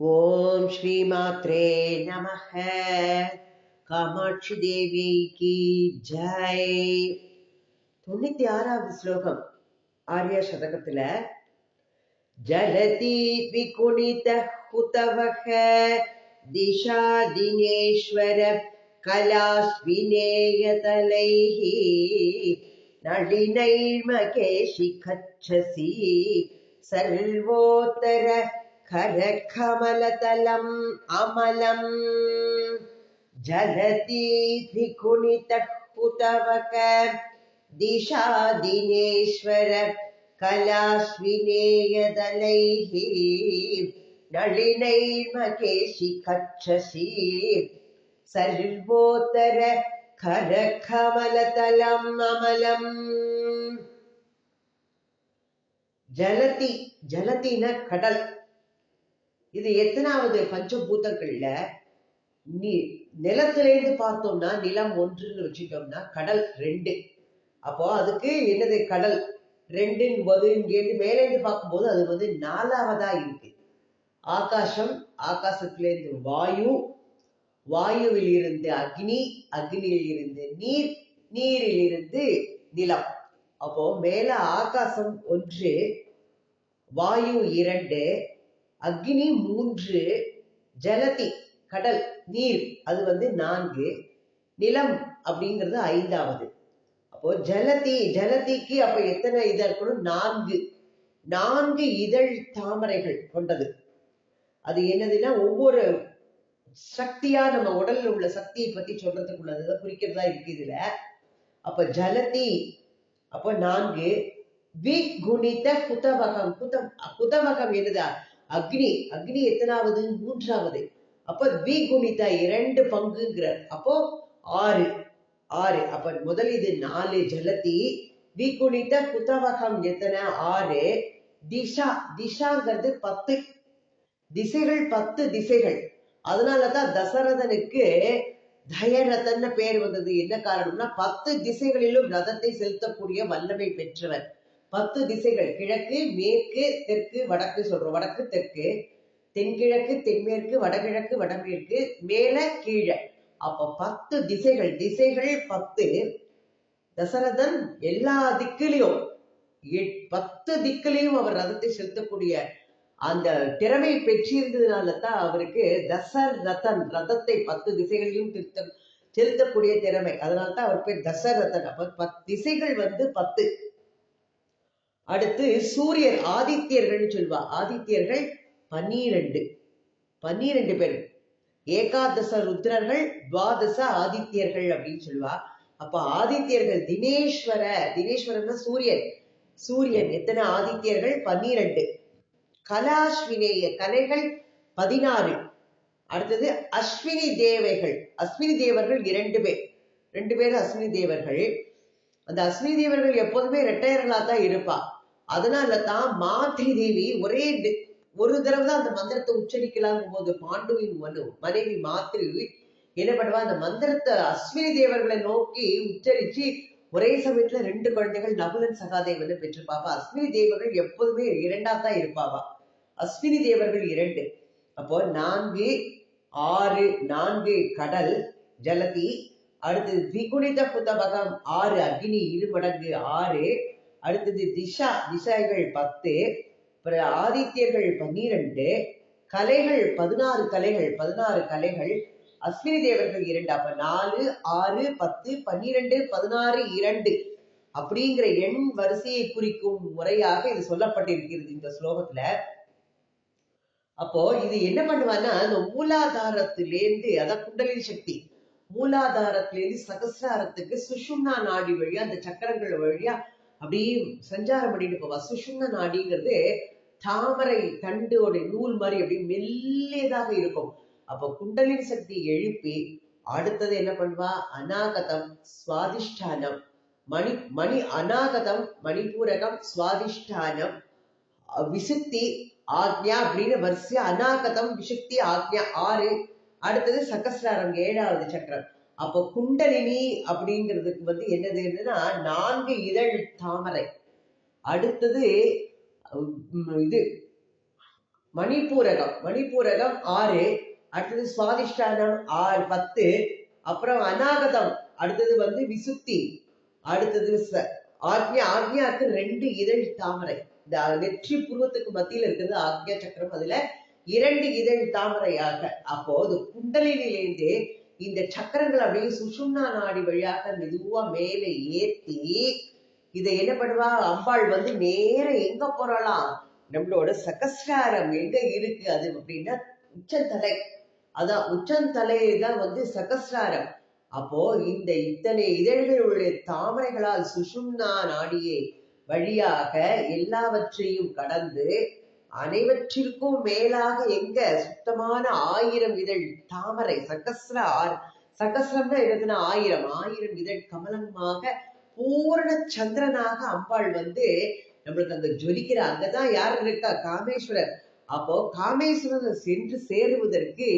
ஓம் ஸ்ரீமாத்ரே நம காமாட்சி தேவி கி ஜெய். தொண்ணூத்தி ஆறாவது ஸ்லோகம் ஆர்யா சதகத்துல ஜலதி விகுணித ஹுதவக திஷா தினேஸ்வர கலாஸ்வினேயதலைः நளினைர்மகேஷி கச்சசி சர்வோத்தர खरकमलतलम् अमलम् जलति त्रिकुणितकुतवक दिशादिनेश्वर कलास्विनेयदलैः नलिनैर्मकेशि कच्छसि सर्वोत्तर खरकमलतलम् अमलम् ஜலதி ஜலத்தின கடல் இது எத்தனாவது பஞ்சபூதங்கள்ல நீ நிலத்திலேருந்து பார்த்தோம்னா நிலம் ஒன்றுன்னு வச்சுட்டோம்னா கடல் ரெண்டு. அப்போ அதுக்கு என்னது கடல்? ரெண்டுன்னு போது இங்கேருந்து மேலேருந்து பார்க்கும்போது அது வந்து நாலாவதா இருக்கு. ஆகாசம் ஆகாசத்திலேருந்து வாயு வாயுவில் இருந்து அக்னி அக்னியில் இருந்து நீர் நீரில் இருந்து நிலம். அப்போ மேல ஆகாசம் ஒன்று வாயு இரண்டு அக்னி மூன்று ஜலதி கடல் நீர் அது வந்து நான்கு நிலம் அப்படிங்கிறது ஐந்தாவது. அப்போ ஜலதி ஜலதிக்கு அப்ப எத்தனை இதழ் இருக்கணும்? நான்கு. நான்கு இதழ் தாமரைகள் கொண்டது. அது என்னதுன்னா ஒவ்வொரு சக்தியா நம்ம உடல்ல உள்ள சக்தியை பத்தி சொல்றதுக்குள்ளது குறிக்கிறதா இருக்கு இதுல. அப்ப ஜலதி அப்ப நான்கு. விகுணித குதவகம் குதம் குதவகம் என்னதா? அக்னி அக்னி எத்தனாவது? மூன்றாவது. அப்ப விகுணித இரண்டு பங்குங்கிறார். அப்போ ஆறு ஆறு. அப்ப முதல் இது நாலு ஜலதி. விகுணித குதவகம் எத்தனை? ஆறு. திஷா திஷாங்கிறது பத்து. திசைகள் பத்து திசைகள். அதனாலதான் தசரதனுக்கு தயரதன்னு பேர் வந்தது. என்ன காரணம்னா பத்து திசைகளிலும் ரதத்தை செலுத்தக்கூடிய வல்லமை பெற்றவர். பத்து திசைகள் கிழக்கு மேற்கு தெற்கு வடக்கு சொல்றோம். வடக்கு தெற்கு. தென்கிழக்கு தென்மேற்கு வடகிழக்கு வடமேற்கு மேல கீழே. அப்ப பத்து திசைகள் திசைகள் பத்து. தசரதன் எல்லா திக்கிலையும் பத்து திக்கிலையும் அவர் ரதத்தை செலுத்தக்கூடிய அந்த திறமை பெற்றிருந்ததுனால தான் அவருக்கு தசரதன் ரதன் ரதத்தை பத்து திசைகளிலும் திருத்த செலுத்தக்கூடிய திறமை. அதனால தான் அவர் பேர் தசரதன். அப்ப பத் திசைகள் வந்து பத்து. அடுத்து சூரியர் ஆதித்யர்கள்னு சொல்வா. ஆதித்யர்கள் பன்னிரண்டு. பன்னிரண்டு பேர். ஏகாதச ருத்ரர்கள் துவாதச ஆதித்யர்கள் அப்படின்னு சொல்லுவா அப்ப ஆதித்யர்கள் தினேஸ்வர. தினேஸ்வரன்னா சூரியன். சூரியன் எத்தனை ஆதித்யர்கள்? பன்னிரண்டு. கலாஸ்வினேய கலைகள் பதினாறு. அடுத்தது அஸ்வினி தேவைகள். அஸ்வினி தேவர்கள் இரண்டு பேர். ரெண்டு பேரும் அஸ்வினி தேவர்கள். அந்த அஸ்வினி தேவர்கள் எப்போதுமே ரெட்டையர்களா தான் இருப்பா. அதனால தான் மாத்ரி தேவி ஒரே ஒரு தடவை தான் அந்த மந்திரத்தை உச்சரிக்கலாங்கும் போது பாண்டுவின் மனு மனைவி மாத்ரி என்ன பண்ணுவா அந்த மந்திரத்தை அஸ்வினி தேவர்களை நோக்கி உச்சரிச்சு ஒரே சமயத்துல ரெண்டு குழந்தைகள் நகுலன் சகாதேவன் பெற்றிருப்பாவா அஸ்வினி தேவர்கள் எப்போதுமே இரண்டா தான் இருப்பாவா? அஸ்வினி தேவர்கள் இரண்டு. அப்போ நான்கு ஆறு நான்கு கடல் ஜலதி அடுத்தது திகுணித புத்தபகம் ஆறு அக்னி இரு மடங்கு ஆறு அடுத்தது திஷா. திசைகள் பத்து அப்புறம் ஆதித்யர்கள் பன்னிரண்டு கலைகள் பதினாறு கலைகள் பதினாறு கலைகள் அஸ்வினி தேவர்கள் இரண்டு அப்ப நாலு ஆறு பத்து பன்னிரண்டு பதினாறு இரண்டு அப்படிங்கிற எண் வரிசையை குறிக்கும் முறையாக இது சொல்லப்பட்டிருக்கிறது இந்த ஸ்லோகத்துல. அப்போ இது என்ன பண்ணுவான்னா அந்த மூலாதாரத்திலேருந்து அதான் குண்டலின் சக்தி மூலாதாரத்திலேருந்து சகசிராரத்துக்கு சுஷும்னா நாடி வழியா அந்த சக்கரங்கள் வழியா அப்படியே சஞ்சாரம் பண்ணிட்டு போவா சுஷும்ன நாடிங்கிறது தாமரை தண்டோட நூல் மாதிரி அப்படியே மெல்லியதாக இருக்கும். அப்போ குண்டலின் சக்தி எழுப்பி அடுத்தது என்ன பண்ணுவா? அநாகதம் சுவாதிஷ்டானம். மணி மணி அநாகதம் மணிபூரகம் சுவாதிஷ்டானம். விசுத்தி ஆக்ஞா அப்படின்னு வரிசையா அநாகதம் விசுக்தி ஆக்ஞா ஆறு. அடுத்தது சகசிராரம் ஏழாவது சக்கரம். அப்போ குண்டலினி அப்படிங்கிறதுக்கு வந்து என்னது என்னன்னா நான்கு இதழ் தாமரை. அடுத்தது உம், இது மணிப்பூரகம். மணிப்பூரகம் ஆறு அடுத்தது சுவாதிஷ்டானம் ஆறு பத்து அப்புறம் அநாகதம் அடுத்தது வந்து விசுத்தி அடுத்தது ச- ஆக்ஞா ஆக்ஞாக்கு ரெண்டு இதழ் தாமரை. இந்த வெற்றி புருவத்துக்கு மத்தியில இருக்கிறது ஆக்ஞா சக்கரம் அதுல இரண்டு இதழ் தாமரையாக. அப்போ அது குண்டலினிலேருந்து இந்த சக்கரங்கள் அப்படியே சுஷும்னா நாடி வழியாக மெதுவா மேலே ஏத்தி இதை என்ன பண்ணுவா? அம்பாள் வந்து நேர எங்க போறலாம் நம்மளோட சகஸ்ராரம் எங்க இருக்கு? அது அப்படின்னா உச்சந்தலை. அதான் உச்சந்தலை தான் வந்து சகஸ்ராரம் அப்போ இந்த இத்தனை இதழ்களுடைய தாமரைகளால் சுஷும்னா நாடியே வழியாக எல்லாவற்றையும் கடந்து அனைவற்றிற்கும் மேலாக எங்க சுத்தமான ஆயிரம் இதழ் தாமரை சகஸ்ர ஆர் சகஸ்ரம்னா என்னதுன்னா ஆயிரம் ஆயிரம் இதழ் கமலமாக பூரண சந்திரனாக அம்பாள் வந்து நம்மளுக்கு அங்க ஜொலிக்கிற. அங்கதான் யார் இருக்கா காமேஸ்வரர். அப்போ காமேஸ்வரர் சென்று சேருவதற்கு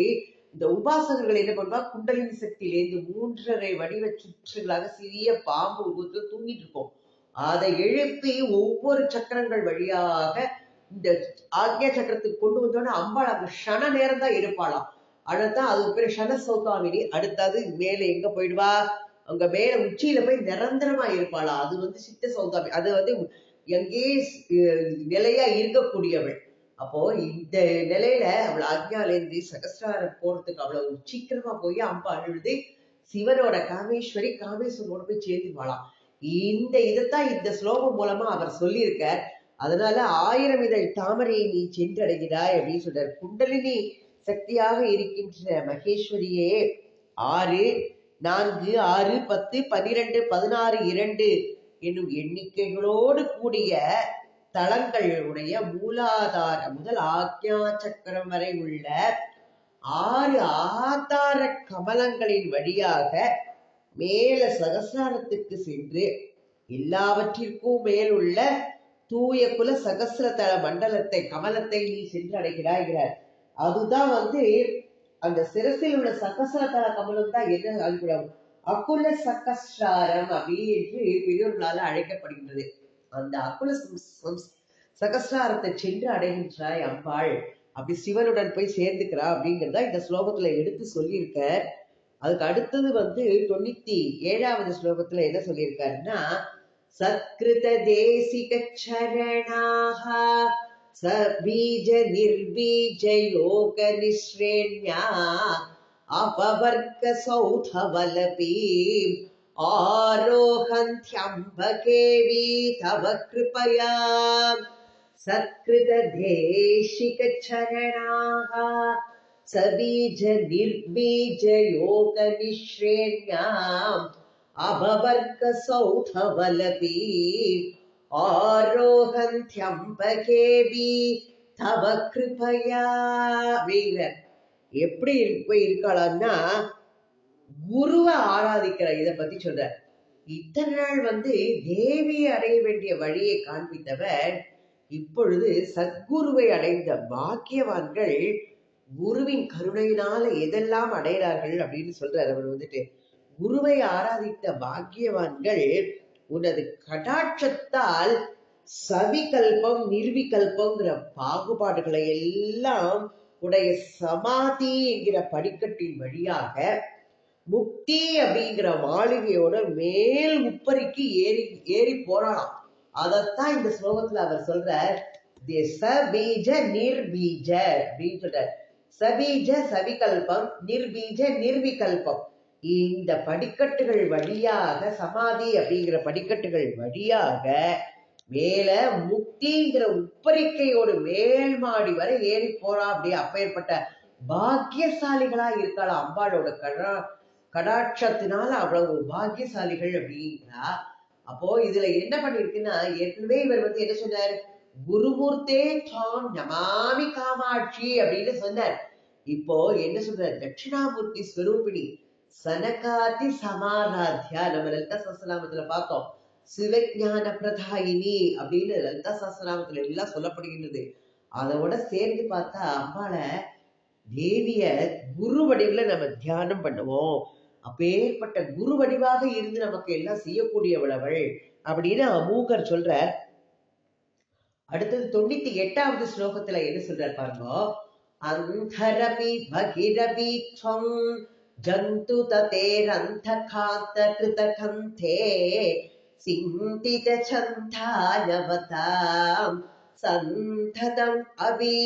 இந்த உபாசகர்கள் என்ன பண்ணுவா? குண்டலினி சக்தியிலேருந்து மூன்றரை வடிவ சுற்றுகளாக சிறிய பாம்பு உருவத்தில் தூங்கிட்டு இருப்போம். அதை எழுப்பி ஒவ்வொரு சக்கரங்கள் வழியாக இந்த ஆக்ஞா சக்கரத்துக்கு கொண்டு வந்தோடனே அம்பாள் அங்க சன நேரம் தான் இருப்பாளாம். அடுத்தான் அது பேர் ஷன சௌகாமினி. அடுத்தது மேல எங்க போயிடுவா? அங்க மேல உச்சியில போய் நிரந்தரமா இருப்பாளா? அது வந்து சித்த சௌகாமி. அது வந்து எங்கேயே நிலையா இருக்கக்கூடியவள். அப்போ இந்த நிலையில அவள் ஆக்ஞாலேந்து சகசிராரம் போறதுக்கு அவ்வளவு சீக்கிரமா போய் அம்பா அழுது சிவனோட காமேஸ்வரி காமேஸ்வரனோட போய் சேர்ந்துவாளாம் இந்த இதைத்தான் இந்த ஸ்லோகம் மூலமா அவர் சொல்லியிருக்கார். அதனால ஆயிரம் இதழ் தாமரையை நீ சென்றடைகிறாய் அப்படின்னு சொல்றார். குண்டலினி சக்தியாக இருக்கின்ற மகேஸ்வரியே ஆறு நான்கு ஆறு பத்து பனிரெண்டு பதினாறு இரண்டு என்னும் எண்ணிக்கைகளோடு கூடிய தளங்களுடைய மூலாதார முதல் ஆக்ஞா சக்கரம் வரை உள்ள ஆறு ஆதார கமலங்களின் வழியாக மேல சகசாரத்துக்கு சென்று எல்லாவற்றிற்கும் மேலுள்ள தூய குல சகசிரதல மண்டலத்தை கமலத்தை நீ சென்று அடைகிறாய்கிறார் அதுதான் வந்து அந்த சிரசில் உள்ள சகசிரதல கமலம் தான் என்ன அழைக்கிறோம் அகுல சகஸ்ராரம் அப்படி என்று பெரியோர்களால் அழைக்கப்படுகின்றது. அந்த அக்குல சம்- சகஸ்ராரத்தை சென்று அடைகின்றாய் அம்பாள். அப்படி சிவனுடன் போய் சேர்ந்துக்கிறா அப்படிங்கிறதா இந்த ஸ்லோகத்துல எடுத்து சொல்லியிருக்க அதுக்கு அடுத்தது வந்து தொண்ணூத்தி ஏழாவது ஸ்லோகத்துல என்ன சொல்லியிருக்காருன்னா सत्कृत देशिक चरणाः सबीज निर्बीज योग निश्रेण्या अपवर्ग सौधवलपी आरोहन्त्यम्बके तव कृपया। सत्कृत देशिक चरणाः सबीज निर्बीज योग निश्रेण्या சௌதவலபீ ஆரோஹந்த்யம்பகேவி தவ கிருபயா सत्कृतदेशिक चरणाः सबीज निर्बीज योग निःश्रेण्याम् अभवर्ग सौथवलपी ஆரோகந்தியம்பகேவி தவ கிருபயா அப்படிங்கிற எப்படி இரு- போய் இருக்காளான்னா குருவை ஆராதிக்கிற இத பத்தி சொல்ற இத்தனை நாள் வந்து தேவியை அடைய வேண்டிய வழியை காண்பித்தவர் இப்பொழுது சத்குருவை அடைந்த பாக்கியவான்கள் குருவின் கருணையினால எதெல்லாம் அடைகிறார்கள் அப்படின்னு சொல்றாரு அவர் வந்துட்டு குருவை ஆராதித்த பாக்கியவான்கள் உனது கடாட்சத்தால் சவிகல்பம் நிர்விகல்பங்கிற பாகுபாடுகளை எல்லாம் உடைய சமாதி என்கிற படிக்கட்டின் வழியாக முக்தி அப்படிங்கிற மாளிகையோட மேல் உப்பரிக்கு ஏறி ஏறி போறலாம் அதத்தான் இந்த ஸ்லோகத்துல அவர் சொல்றார். "தி சபீஜ நிர்பீஜ அப்படின்னு சொல்றார். சபீஜ சவிகல்பம் நிர்பீஜ நிர்விகல்பம். இந்த படிக்கட்டுகள் வழியாக சமாதி அப்படிங்கிற படிக்கட்டுகள் வழியாக மேல முக்திங்கிற உப்பரிக்கையோட மேல் மாடி வரை ஏறி போறா அப்படி அப்பேற்பட்ட பாக்கியசாலிகளா இருக்காள் அம்பாளோட கடா கடாட்சத்தினால அவ்வளவு பாக்கியசாலிகள் அப்படிங்கிறா. அப்போ இதுல என்ன பண்ணிருக்குன்னா ஏற்கனவே இவர் வந்து என்ன சொன்னார்? குருமூர்த்தே தாம் நமாமி காமாட்சி அப்படின்னு சொன்னார். இப்போ என்ன சொல்ற தட்சிணாமூர்த்தி ஸ்வரூபிணி சனகாதி சமாராத்யா நம்ம லலிதா சஸ்திரநாமத்துல பார்த்தோம். சிவஞான பிரதாயினி அப்படின்னு லலிதா சஸ்திரநாமத்துல எல்லாம் சொல்லப்படுகின்றது. அதோட சேர்ந்து பார்த்தா அம்பாளை தேவிய குரு வடிவுல நம்ம தியானம் பண்ணுவோம். அப்பேற்பட்ட குரு வடிவாக இருந்து நமக்கு எல்லாம் செய்யக்கூடியவளவள் அப்படின்னு அமூகர் சொல்றார். அடுத்தது தொண்ணூத்தி எட்டாவது ஸ்லோகத்துல என்ன சொல்றாரு பாருங்க. அந்தரபி பகிரபி जन्तु ततेरन्थकान्तकृतकन्थे छन्था सन्धतम् अपि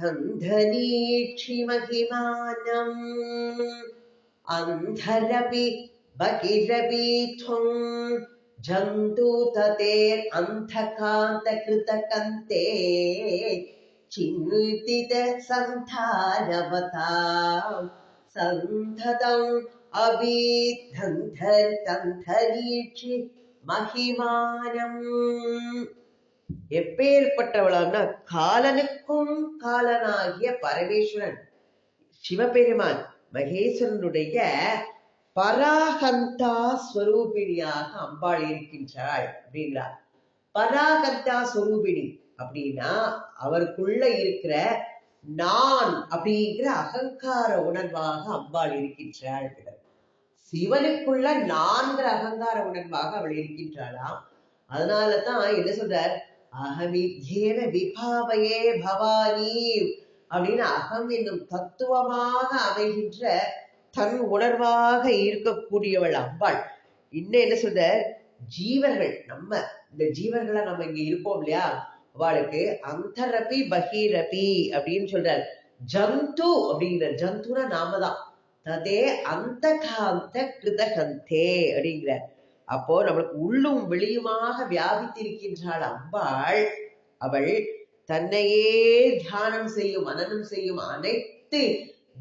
दन्धनीक्षिमहिमानम् अन्धरपि बहिरपि त्वं जन्तु ततेर् अन्धकान्त सन्धतम् அபிதந்தீட்சி மகிமானம் எப்பேற்பட்டவளான்னா காலனுக்கும் காலனாகிய பரமேஸ்வரன் சிவபெருமான் மகேஸ்வரனுடைய பராகந்தா ஸ்வரூபிணியாக அம்பாள் இருக்கின்றாள் அப்படிங்கிறார் பராகந்தா ஸ்வரூபிணி அப்படின்னா அவருக்குள்ள இருக்கிற நான் அப்படிங்கிற அகங்கார உணர்வாக அம்பாள் இருக்கின்றாள் சிவனுக்குள்ள நான்கிற அகங்கார உணர்வாக அவள் இருக்கின்றாளாம் அதனால தான் என்ன சொல்றார்? அகமித்யேன விபாவையே பவானி அப்படின்னு அகம் என்னும் தத்துவமாக அமைகின்ற தன் உணர்வாக இருக்கக்கூடியவள் அம்பாள். இன்னும் என்ன சொல்ற ஜீவர்கள் நம்ம இந்த ஜீவர்களா நம்ம இங்க இருப்போம் இல்லையா? அவளுக்கு அந்தரபி பகீரபி அப்படின்னு சொல்றார். ஜந்து அப்படிங்கிற ஜந்துனா நாம தான் ததே அந்த காந்த கிருதகந்தே அப்படிங்கிற அப்போ நம்மளுக்கு உள்ளும் வெளியுமாக வியாபித்திருக்கின்றாள் அம்பாள். அவள் தன்னையே தியானம் செய்யும் மனனம் செய்யும் அனைத்து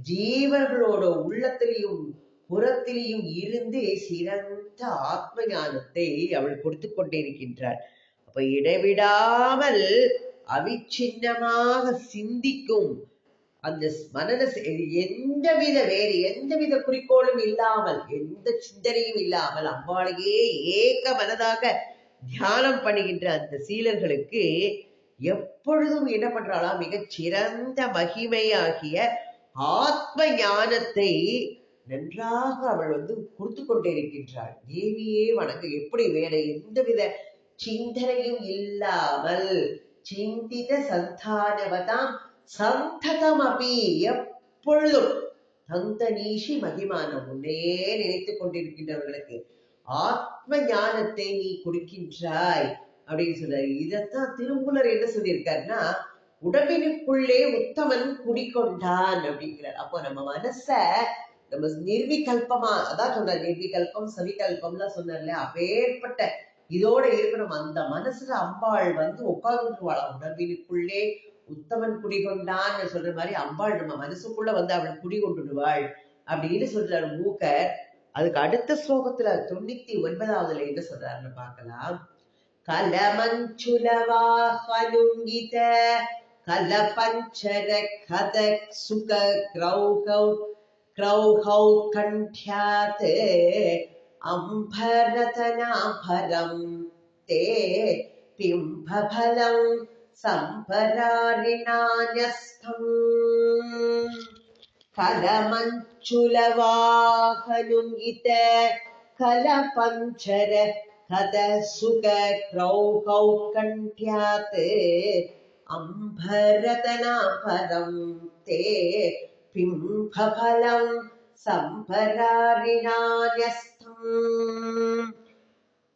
ஜீவர்களோட உள்ளத்திலையும் புறத்திலையும் இருந்து சிறந்த ஆத்ம ஞானத்தை அவள் கொடுத்து கொண்டிருக்கின்றாள். அப்ப இடைவிடாமல் அவிச்சின்னமாக சிந்திக்கும். அந்த மனத எந்தவித வேறு எந்தவித குறிக்கோளும் இல்லாமல் எந்த சிந்தனையும் இல்லாமல் அம்பாளையே ஏக மனதாக தியானம் பண்ணுகின்ற அந்த சீலர்களுக்கு எப்பொழுதும் என்ன பண்றாளா? மிகச் சிறந்த மகிமையாகிய ஆத்ம ஞானத்தை நன்றாக அவள் வந்து கொடுத்து கொண்டே இருக்கின்றாள். தேவியே வணங்க எப்படி வேற எந்தவித சிந்தனையும் இல்லாமல் சிந்தித சந்தானவதாம் சந்ததம் அபி எப்பொழுதும். தந்த நீஷி மகிமானம் உன்னே நினைத்துக் கொண்டிருக்கின்றவர்களுக்கு ஆத்ம ஞானத்தை நீ கொடுக்கின்றாய் அப்படின்னு சொல்றாரு. இதத்தான் திருமூலர் என்ன சொல்லியிருக்காருன்னா உடம்பினுக்குள்ளே உத்தமன் குடிக்கொண்டான் அப்படிங்கிறார். அப்போ நம்ம மனச நம்ம நிர்விகல்பமா அதான் சொல்றாரு நிர்விகல்பம் சவிகல்பம்லாம் சொன்னார்ல அப்பேற்பட்ட இதோட இருக்கணும். அந்த மனசுல அம்பாள் வந்து உட்கார்ந்துருவாளாம் உணர்வினுக்குள்ளே உத்தமன் குடிகொண்டான்னு சொல்ற மாதிரி அம்பாள் நம்ம மனசுக்குள்ள வந்து அவள் குடி கொண்டுடுவாள் அப்படின்னு சொல்றாரு மூக்கர். அதுக்கு அடுத்த ஸ்லோகத்துல தொண்ணூத்தி ஒன்பதாவதுல என்ன சொல்றாருன்னு பார்க்கலாம். கலமஞ்சுலவாஹலுங்கித கல பஞ்சர கத சுக கிரௌகௌ கிரௌகௌ கண்ட்யாத்து अम्भरतनाभरं ते पिम्बफलं कलमञ्चुलवाहनुगित कलपञ्चर कदसुखक्रौकौ कण्ठ्यात् अम्भरतनापरं ते पिम्भफलं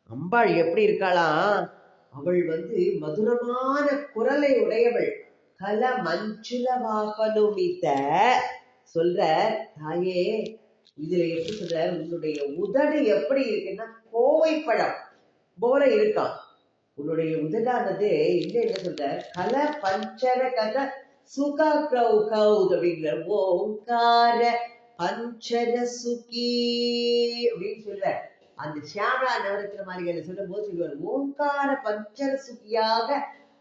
அம்பாள் எப்படி இருக்காளாம் அவள் வந்து மதுரமான குரலை உடையவள். கல மஞ்சுல வாகனுமித்த சொல்ற தாயே இதுல எப்படி சொல்ற? உன்னுடைய உதடு எப்படி இருக்குன்னா கோவை பழம் போல இருக்கான் உன்னுடைய உதடானது இங்க என்ன சொல்ற? கல பஞ்சர கத சுகா கௌ கௌ அப்படிங்கிற ஓங்கார பஞ்சர சுகி அப்படின்னு சொல்ற அந்த சியாமலா நவரத்தின மாளிகையில சொல்லும் போது சொல்லுவார் ஓங்கார பஞ்சர சுகியாக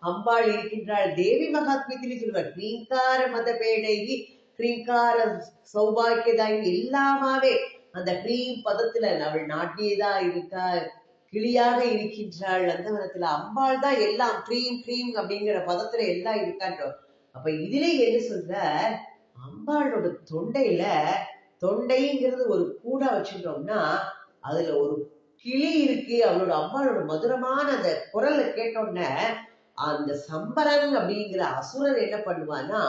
அம்பாள் இருக்கின்றாள். தேவி மகாத்மியத்திலே சொல்வார் கிரீங்கார மத பேடைகி கிரீங்கார சௌபாகியதாகி எல்லாமாவே அந்த கிரீம் பதத்துல அவள் நாட்டியதா இருக்கா கிளியாக இருக்கின்றாள். அந்த மதத்துல அம்பாள் தான் எல்லாம் கிரீம் கிரீம் அப்படிங்கிற பதத்துல எல்லாம் இருக்கான்றோம். அப்ப இதுல என்ன சொல்ற அம்பாளோட தொண்டையில தொண்டைங்கிறது ஒரு கூடா வச்சுட்டோம்னா அதுல ஒரு கிளி இருக்கு. அவளோட அம்பாளோட மதுரமான அந்த குரலை கேட்டோன்னே அந்த சம்பரன் அப்படிங்கிற அசுரன் என்ன பண்ணுவான்னா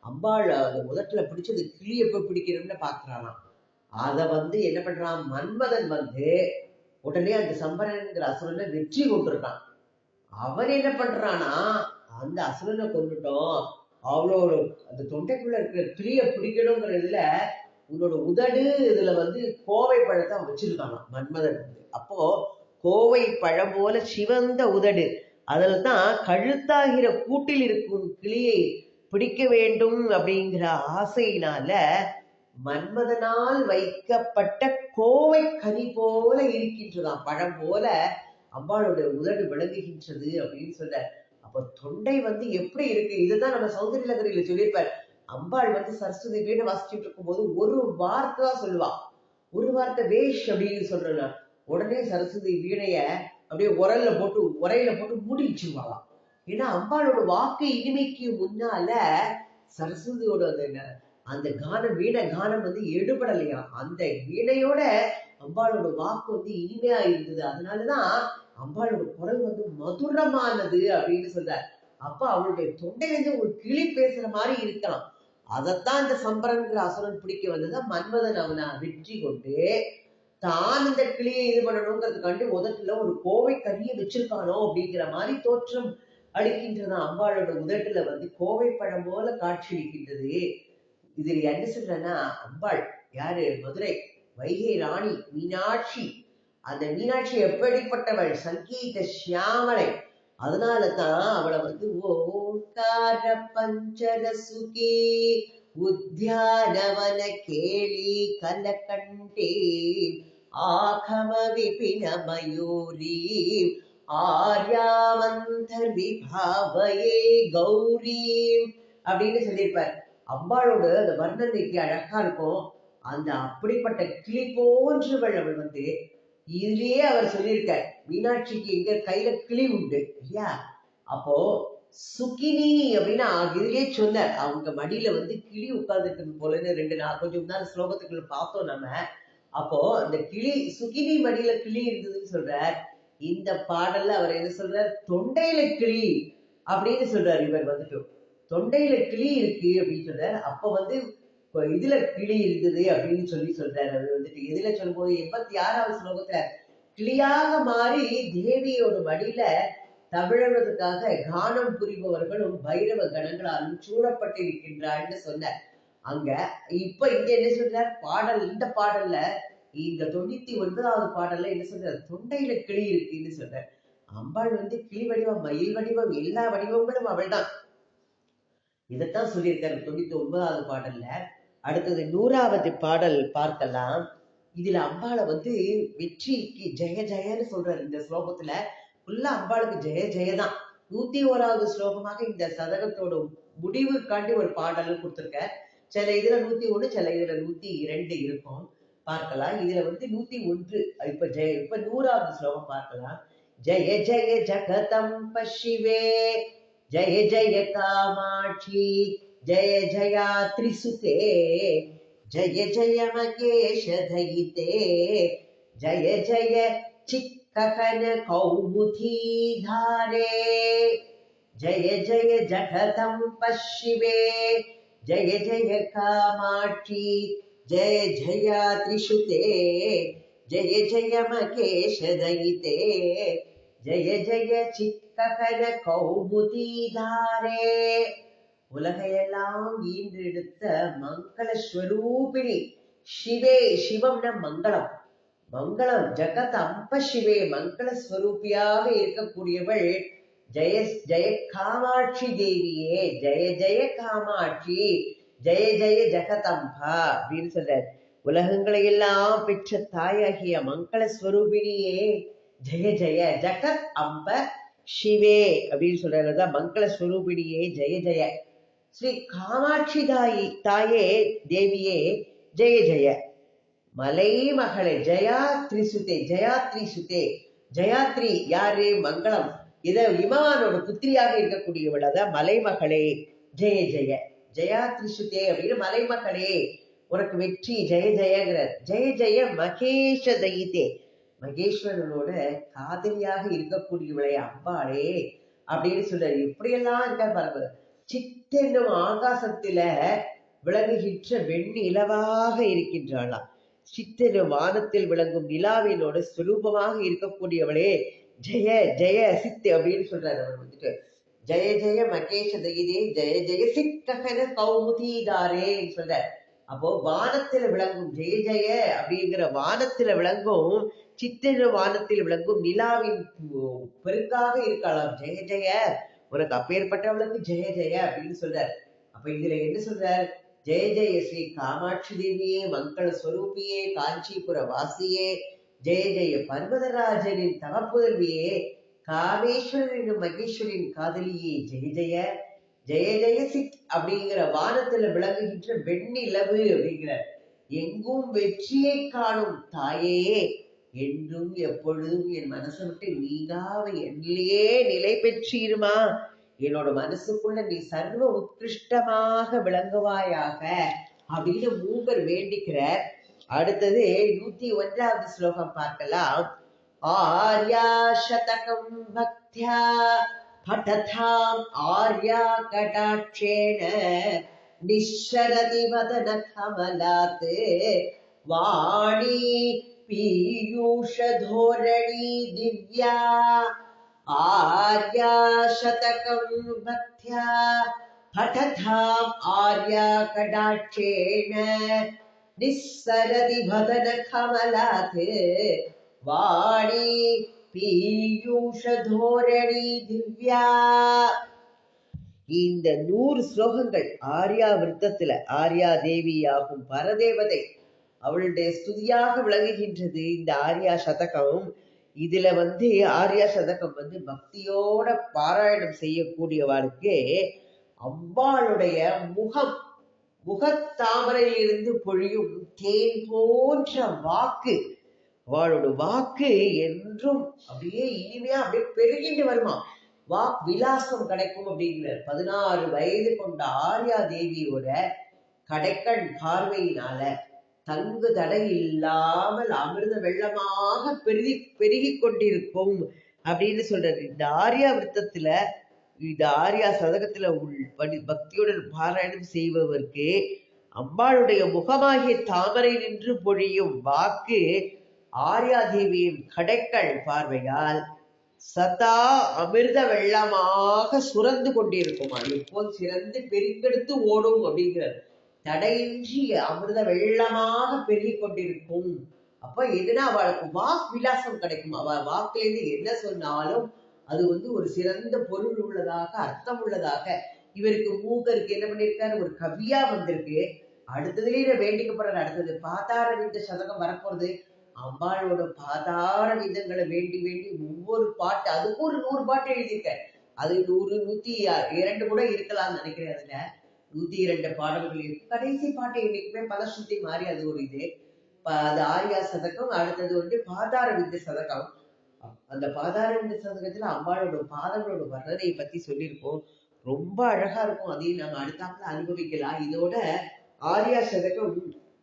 அம்பாள் அந்த முதட்டுல பிடிச்சது கிளி எப்ப பிடிக்கணும்னு பாக்குறானாம் அத வந்து என்ன பண்றான்? மன்மதன் வந்து உடனே அந்த சம்பரன்ங்கிற அசுரனை வெற்றி கொண்டிருக்கான். அவன் என்ன பண்றானா அந்த அசுரனை கொண்டுட்டோம் அவளோட அந்த தொண்டைக்குள்ள இருக்கிற கிளிய பிடிக்கணுங்கிறதுல உன்னோட உதடு இதுல வந்து கோவை பழத்தை வச்சிருக்காங்க மன்மதன் வந்து. அப்போ கோவை பழம் போல சிவந்த உதடு. அதில் தான் கழுத்தாகிற கூட்டில் இருக்கும் கிளியை பிடிக்க வேண்டும் அப்படிங்கிற ஆசையினால மன்மதனால் வைக்கப்பட்ட கோவை கனி போல இருக்கின்றதாம் பழம் போல அம்பாளோட உதடு விளங்குகின்றது அப்படின்னு சொல்ற அப்ப தொண்டை வந்து எப்படி இருக்கு? இதுதான் நம்ம சௌந்தரிய நகரில சொல்லியிருப்பார். அம்பாள் வந்து சரஸ்வதி வீடு வாசிச்சுட்டு இருக்கும்போது ஒரு வார்த்தை தான் சொல்லுவா. ஒரு வார்த்தை வேஷ் அப்படின்னு சொல்றேன் நான். உடனே சரஸ்வதி வீணைய அப்படியே உரல்ல போட்டு உரையில போட்டு மூடி வச்சிருவாளாம். ஏன்னா அம்பாளோட வாக்கு இனிமைக்கு முன்னால சரஸ்வதியோட அந்த அந்த கானம் வீண கானம் வந்து எடுபடலையா அந்த வீணையோட அம்பாளோட வாக்கு வந்து இனிமையா இருந்தது. அதனாலதான் அம்பாளோட குரல் வந்து மதுரமானது அப்படின்னு சொல்றார். அப்ப அவளுடைய தொண்டையிலிருந்து ஒரு கிளி பேசுற மாதிரி இருக்கலாம். அதைத்தான் இந்த சம்பரங்கிற அசுரன் பிடிக்க வந்ததை. மன்மதன் அவனை வெற்றி கொண்டு தான் இந்த கிளியை இது பண்ணணுங்கிறதுக்காண்டி உதட்டுல ஒரு கோவை கறியை வச்சிருக்கானோ அப்படிங்கிற மாதிரி தோற்றம் அளிக்கின்றது அம்பாளோட உதட்டுல வந்து கோவை பழம் போல காட்சியளிக்கின்றது இதுல என்ன சொல்றேன்னா அம்பாள் யாரு? மதுரை வைகை ராணி மீனாட்சி அந்த மீனாட்சி எப்படிப்பட்டவள்? சங்கீத சியாமலை. அதனால தான் அவளை வந்து ஓங்கார பஞ்சர சுகி உத்யானவன கேளி கலகண்டே ஆகம விபின மயூரி ஆர்யாவந்த விபாவயே கௌரி அப்படின்னு சொல்லியிருப்பார். அம்பாளோட அந்த வர்ணனைக்கு அழகா இருக்கும். அந்த அப்படிப்பட்ட கிளி போன்றவள் அவள் வந்து இதுலயே அவர் சொல்லியிருக்கார். மீனாட்சிக்கு எங்க கையில கிளி உண்டு இல்லையா? அப்போ சுகினி அப்படின்னா இதுலயே சொன்னார். அவங்க மடியில வந்து கிளி உட்கார்ந்துருக்கு போலன்னு ரெண்டு நாள் கொஞ்சம் முன்னாடி ஸ்லோகத்துக்குள்ள பார்த்தோம் நம்ம அப்போ அந்த கிளி சுகினி மடியில கிளி இருந்ததுன்னு சொல்றார். இந்த பாடல்ல அவர் என்ன சொல்றார்? தொண்டையில கிளி அப்படின்னு சொல்றாரு. இவர் வந்துட்டு தொண்டையில கிளி இருக்கு அப்படின்னு சொல்றாரு. அப்ப வந்து இப்போ இதுல கிளி இருந்தது அப்படின்னு சொல்லி சொல்றாரு. அவர் வந்துட்டு எதுல சொல்லும்போது எண்பத்தி ஆறாவது ஸ்லோகத்துல கிளியாக மாறி தேவியோட வழியில தவிழுவதற்காக கானம் புரிபவர்களும் பைரவ கணங்களாலும் சூழப்பட்டிருக்கின்றான்னு சொன்னார். அங்க இப்ப இங்க என்ன சொல்றார்? பாடல் இந்த பாடல்ல இந்த தொண்ணூத்தி ஒன்பதாவது பாடல்ல என்ன சொல்றார்? தொண்டையில கிளி இருக்குன்னு சொல்றார். அம்பாள் வந்து கிளி வடிவம் மயில் வடிவம் எல்லா வடிவங்களும் அவள்தான். இதைத்தான் சொல்லியிருக்காரு தொண்ணூத்தி ஒன்பதாவது பாடல்ல. அடுத்தது நூறாவது பாடல் பார்க்கலாம் இதுல அம்பாளை வந்து வெற்றிக்கு ஜெய ஜெயன்னு சொல்றாரு இந்த ஸ்லோகத்துல. ஃபுல்லா அம்பாளுக்கு ஜெய ஜெயதான் நூத்தி ஓராவது ஸ்லோகமாக இந்த சதகத்தோட முடிவுக்காண்டி ஒரு பாடல் கொடுத்துருக்க சில இதுல நூத்தி ஒண்ணு சில இதுல நூத்தி இரண்டு இருக்கும். பார்க்கலாம். இதுல வந்து நூத்தி ஒன்று இப்ப ஜெய இப்ப நூறாவது ஸ்லோகம் பார்க்கலாம். ஜெய ஜெய ஜகதம் பசிவே ஜெய ஜெய காமாட்சி जय जया त्रिसुते, जय जय मगेश दयिते जय जय चिक्कन कौमुधीधारे जय जय जगदम्ब शिवे जय जय कामाक्षी, जय जया त्रिशुते जय जय मकेश दयिते जय जय चिकी धारे உலகையெல்லாம் ஈன்றெடுத்த மங்கள ஸ்வரூபிணி. சிவே சிவம்ன மங்களம். மங்களம் ஜகத் அம்ப சிவே. மங்கள ஸ்வரூபியாக இருக்கக்கூடியவள் ஜெய ஜெய காமாட்சி தேவியே. ஜெய ஜெய காமாட்சி. ஜெய ஜெய ஜெகதம்பா அப்படின்னு சொல்றார். உலகங்களை எல்லாம் பெற்ற தாயாகிய மங்கள ஸ்வரூபிணியே ஜெய ஜெய ஜகத் அம்ப சிவே அப்படின்னு சொல்றதுதான் மங்கள ஸ்வரூபிணியே ஜெய ஜெய ஸ்ரீ காமாட்சி தாயி தாயே தேவியே ஜெய ஜெய. மலை மகளே ஜெயா திரிசுதே ஜெயாத்ரி சுதே ஜெயாத்ரி யாரு? மங்களம். இத இமவானோட புத்திரியாக இருக்கக்கூடியவள் அதான் மலைமகளே ஜெய ஜெய. ஜெயாத்ரி சுதே அப்படின்னு மலைமகளே உனக்கு வெற்றி ஜெய ஜெயங்கிறார். ஜெய ஜெய மகேஷ தயிதே மகேஸ்வரனோட காதலியாக இருக்கக்கூடியவளே அம்பாளே அப்படின்னு சொல்றாரு. எப்படியெல்லாம் இருக்கார் பாருங்க சித்தென்னும் ஆகாசத்தில விளங்குகின்ற வெண்ணிலவாக இருக்கின்றாளாம் சித்தென்னும் வானத்தில் விளங்கும் நிலாவினோட சுரூபமாக இருக்கக்கூடியவளே ஜெய ஜெய சித்து அப்படின்னு சொல்றாரு அவர் வந்துட்டு. ஜெய ஜெய மகேஷ தகிதே ஜெய ஜெய சித்தகன கௌமுதீதாரே சொல்றார். அப்போ வானத்துல விளங்கும் ஜெய ஜெய அப்படிங்கிற வானத்துல விளங்கும் சித்திர வானத்தில் விளங்கும் நிலாவின் பெருக்காக இருக்கலாம் ஜெய ஜெய உனக்கு அப்பேற்பட்டவளுக்கு ஜெய ஜெய அப்படின்னு சொல்றார். அப்ப இதுல என்ன சொல்றார்? ஜெய ஜெய ஸ்ரீ காமாட்சி தேவியே மங்கள ஸ்வரூபியே காஞ்சிபுர வாசியே ஜெய ஜெய பர்வதராஜனின் தவப்புதல்வியே காமேஸ்வரன் மகேஸ்வரின் காதலியே ஜெய ஜெய ஜெய ஜெய சித் அப்படிங்கிற வானத்துல விளங்குகின்ற வெண்ணிலவு அப்படிங்கிற எங்கும் வெற்றியை காணும் தாயே என்றும் எப்பொழுதும் என் மனசை விட்டு நீங்காம என்னிலேயே நிலை பெற்றிருமா? என்னோட மனசுக்குள்ள நீ சர்வ உத்கிருஷ்டமாக விளங்குவாயாக அப்படின்னு மூவர் வேண்டிக்கிறார். அடுத்தது நூத்தி ஒன்றாவது ஸ்லோகம் பார்க்கலாம். ஆர்யா சதகம் பக்தியா பட்டதாம் ஆர்யா கடாட்சேண நிஷரதி வதன கமலாத்து வாணி पीयूषधोरणी दिव्या आर्या शतकं भक्त्या पठथाम् आर्या कडाक्षेण निःसरति भदनकमलात् वाणी பீயூஷதோரணி திவ்யா இந்த நூறு ஸ்லோகங்கள் ஆர்யா விருத்தத்துல ஆர்யா தேவியாகும் பரதேவதை அவளுடைய ஸ்துதியாக விளங்குகின்றது இந்த ஆர்யா சதகம். இதுல வந்து ஆர்யா சதகம் வந்து பக்தியோட பாராயணம் செய்யக்கூடியவருக்கு அவ்வாளுடைய முகம் முகத்தாமரையிலிருந்து பொழியும் தேன் போன்ற வாக்கு அவளோட வாக்கு என்றும் அப்படியே இனிமையா அப்படியே பெருகிட்டு வருமா. வாக் விலாசம் கிடைக்கும் அப்படிங்கிறார் பதினாறு வயது கொண்ட ஆர்யா தேவியோட கடைக்கண் பார்வையினால தங்கு தடை இல்லாமல் அமிர்த வெள்ளமாக பெருகி பெருகி கொண்டிருக்கும் அப்படின்னு சொல்றாரு இந்த ஆர்யா விரத்தத்துல இந்த ஆர்யா சதகத்துல உள் பணி பக்தியுடன் பாராயணம் செய்பவருக்கு அம்பாளுடைய முகமாகிய தாமரை நின்று பொழியும் வாக்கு ஆர்யா தேவியின் கடைக்கள் பார்வையால் சதா அமிர்த வெள்ளமாக சுரந்து கொண்டிருக்குமா. எப்போது சிறந்து பெருங்கெடுத்து ஓடும் அப்படிங்கிறார். தடையின்றி அமிர்த வெள்ளமாக பெருகி கொண்டிருக்கும். அப்ப எதுனா அவளுக்கு வாக் விலாசம் கிடைக்கும். அவ வாக்குலேருந்து என்ன சொன்னாலும் அது வந்து ஒரு சிறந்த பொருள் உள்ளதாக அர்த்தம் உள்ளதாக இவருக்கு மூகருக்கு என்ன பண்ணிருக்காரு? ஒரு கவியா வந்திருக்கு. அடுத்ததுலயே வேண்டிக்கப்படுற அடுத்தது பாதார விந்த சதகம் வரப்போறது. அம்பாளோட பாதார விந்தங்களை வேண்டி வேண்டி ஒவ்வொரு பாட்டு அதுக்கும் ஒரு நூறு பாட்டு எழுதியிருக்காரு. அது நூறு நூத்தி இரண்டு கூட இருக்கலாம்னு நினைக்கிறேன் அதுல. நூத்தி இரண்டு பாடல்கள் இருக்கு. கடைசி பாட்டு என்னைக்குமே பதசுத்தி மாறி அது ஒரு இது. அது ஆரியா சதகம் அடுத்தது வந்து பாதார விந்த சதகம். அந்த பாதார விந்த சதகத்துல அம்பாளோட பாதங்களோட வர்ணனையை பத்தி சொல்லியிருக்கோம் ரொம்ப அழகா இருக்கும். அதையும் நாங்க அடுத்தாப்புல அனுபவிக்கலாம். இதோட ஆரியா சதகம்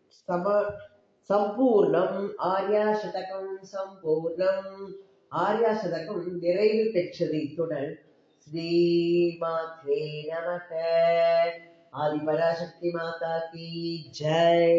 சம சம்பூர்ணம். ஆரியா சதகம் சம்பூர்ணம். ஆரியா சதகம் நிறைவு பெற்றது இத்துடன் ஸ்ரீமாத்ரே நமக. आदि पराशक्ति माता की जय।